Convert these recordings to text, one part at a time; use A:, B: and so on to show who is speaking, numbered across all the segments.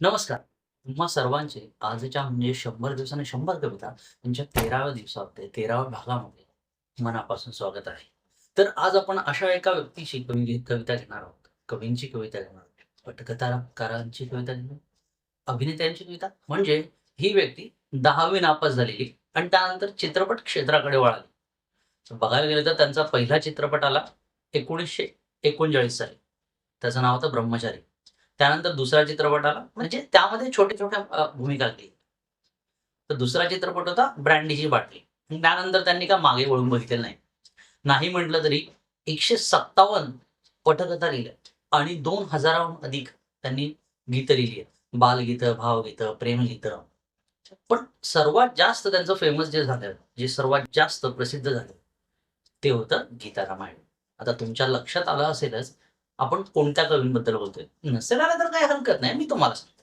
A: नमस्कार. तुम्हा सर्वांचे आजच्या म्हणजे शंभर दिवसाने शंभर कविता त्यांच्या म्हणजे तेराव्या दिवसामध्ये तेराव्या भागामध्ये मनापासून स्वागत आहे. तर आज आपण अशा एका व्यक्तीशी कवी कविता घेणार आहोत. कवींची कविता घेणार आहोत. पटकथाकारांची कविता घेणार अभिनेत्यांची कविता. म्हणजे ही व्यक्ती दहावी नापास झालेली आणि त्यानंतर चित्रपट क्षेत्राकडे वळाली. बघायला गेलं तर त्यांचा पहिला चित्रपट आला एकोणीसशे एकोणचाळीस साली. त्याचं नाव होतं ब्रह्मचारी. त्यानंतर दुसरा चित्रपट आला. म्हणजे त्यामध्ये छोट्या छोट्या भूमिका केली. तर दुसरा चित्रपट होता ब्रँडीची बाटली. त्यानंतर त्यांनी का मागे वळून बघितलेलं नाही. नाही म्हटलं तरी एकशे सत्तावन्न पटकथा लिहिल्या. आणि दोन हजाराहून अधिक त्यांनी गीतं लिहिली आहेत. बालगीतं भावगीतं प्रेमगीतं. पण सर्वात जास्त त्यांचं फेमस जे झालं जे सर्वात जास्त प्रसिद्ध झालं ते होतं गीता रामायण. आता तुमच्या लक्षात आलं असेलच आपण कोणत्या कवींबद्दल बोलतोय? नसेल आलं तर काही हरकत नाही मी तुम्हाला सांगतो.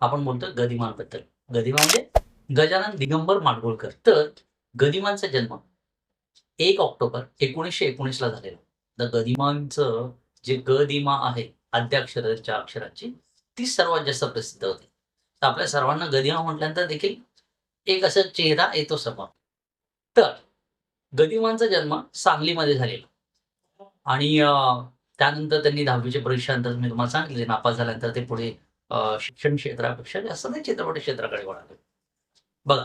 A: आपण बोलतोय गदिमांबद्दल. गदिमा म्हणजे गजानन दिगंबर माडगुळकर. तर गदिमांचा जन्म एक ऑक्टोबर एकोणीसशे एकोणीसला झालेला. तर गदिमांचं जे गदिमा आहे आद्याक्षराच्या अक्षराची ती सर्वात जास्त प्रसिद्ध होती. तर आपल्या सर्वांना गदिमा म्हटल्यानंतर देखील एक असं चेहरा येतो समोर. तर गदिमांचा जन्म सांगलीमध्ये झालेला. आणि त्यानंतर त्यांनी दहावीच्या परीक्षानंतर मी तुम्हाला सांगितले नापास झाल्यानंतर ते पुढे शिक्षण क्षेत्रापेक्षा जास्त नाही चित्रपट क्षेत्राकडे वळाले. बघा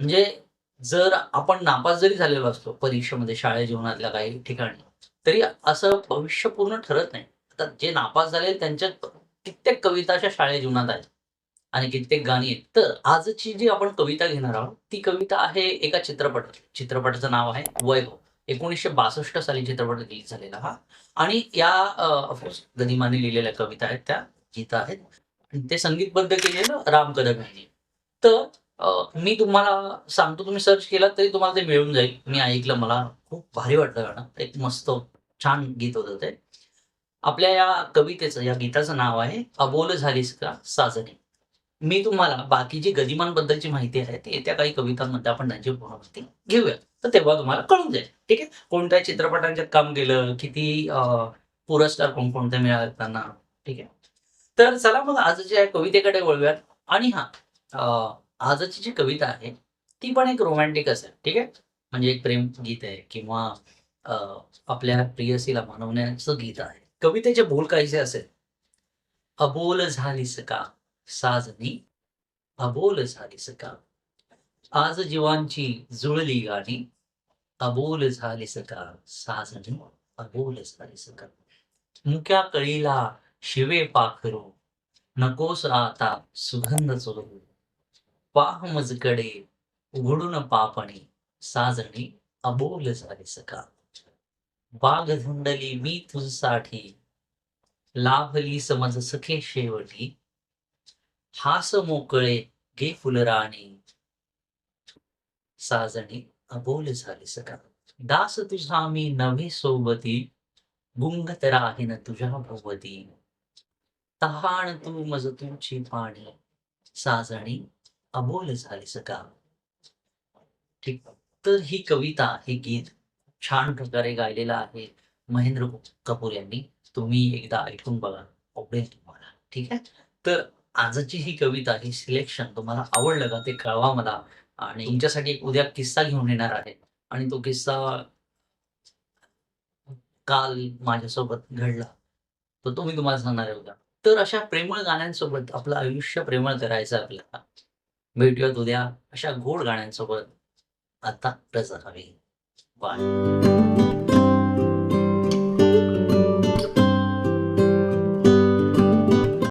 A: म्हणजे जर आपण नापास जरी झालेलो असतो परीक्षेमध्ये शाळा जीवनातल्या काही ठिकाणी तरी असं भविष्य पूर्ण ठरत नाही. आता जे नापास झाले त्यांच्या कित्येक कविता अशा शाळेत जीवनात आहेत आणि कित्येक गाणी आहेत. तर आजची जी आपण कविता घेणार आहोत ती कविता आहे एका चित्रपटाची चित्रपटाचं नाव आहे वैभव. एकोणीसशे बासष्ट साली चित्रपट रिलीज झालेला हा. आणि या ऑफकोर्स गदिमाने लिहिलेल्या कविता आहेत त्या गीता आहेत. आणि ते संगीतबद्ध केलेलं राम कदम यांनी. तर मी तुम्हाला सांगतो तुम्ही सर्च केलात तरी तुम्हाला ते मिळून जाईल. मी ऐकलं मला खूप भारी वाटलं गाणं. एक मस्त छान गीत होतं ते. आपल्या या कवितेचं या गीताचं नाव आहे अबोल झालीस का साजनी. मी तुम्हाला बाकी जी गदिमांबद्दलची माहिती आहे ती येत्या काही कवितांमध्ये आपण त्यांची पूर्ण घेऊया. तर तेव्हा तुम्हाला कळून जाईल. ठीक आहे? कोणत्या चित्रपटांच्यात काम केलं? किती पुरस्कार कोणकोणते मिळाले त्यांना? ठीक आहे? तर चला मग आजच्या कवितेकडे वळूयात. आणि हा आजची जी कविता आहे ती पण एक रोमॅन्टिक असेल. ठीक आहे? म्हणजे एक प्रेम गीत आहे किंवा आपल्या प्रियसीला मानवण्याचं गीत आहे. कवितेचे बोल काहीसे असेल. अबोल झालीस का? साजनी अबोल झालीस का आज जीवांची जुळली गाणी अबोल झालीस का साजनी अबोल झालीस का मुक्या कळीला शिवे पाखरू नकोस आता सुगंध चोरू. पाह मजकडे उघडून पापणी साजणी अबोल झालीस का बाग धुंडली मी तुझसाठी लाभली समज सखे शेवटी. हास मोकळे गे फुलराणी. साजणी अबोल झाली सका दास तुझा मी नव्हे सोबती. गुंगत राहीन तुझ्या भोवती. तहान तू मज तुमची पाणी. साजणी अबोल झाली सका ठीक. तर ही कविता हे गीत छान प्रकारे गायलेलं आहे महेंद्र कपूर यांनी. तुम्ही एकदा ऐकून बघा. आवडेल तुम्हाला. ठीक आहे? तर आजची ही कविता ही सिलेक्शन तुम्हाला आवडलं का ते कळवा मला. आणि तुमच्यासाठी उद्या किस्सा घेऊन येणार आहे. आणि तो किस्सा काल माझ्यासोबत घडला. तर तो मी तुम्हाला सांगणार आहे उद्या. तर अशा प्रेमळ गाण्यांसोबत आपलं आयुष्य प्रेमळ करायचं आपल्याला. भेटूयात उद्या अशा गोड गाण्यांसोबत. आता रजा हवी बाय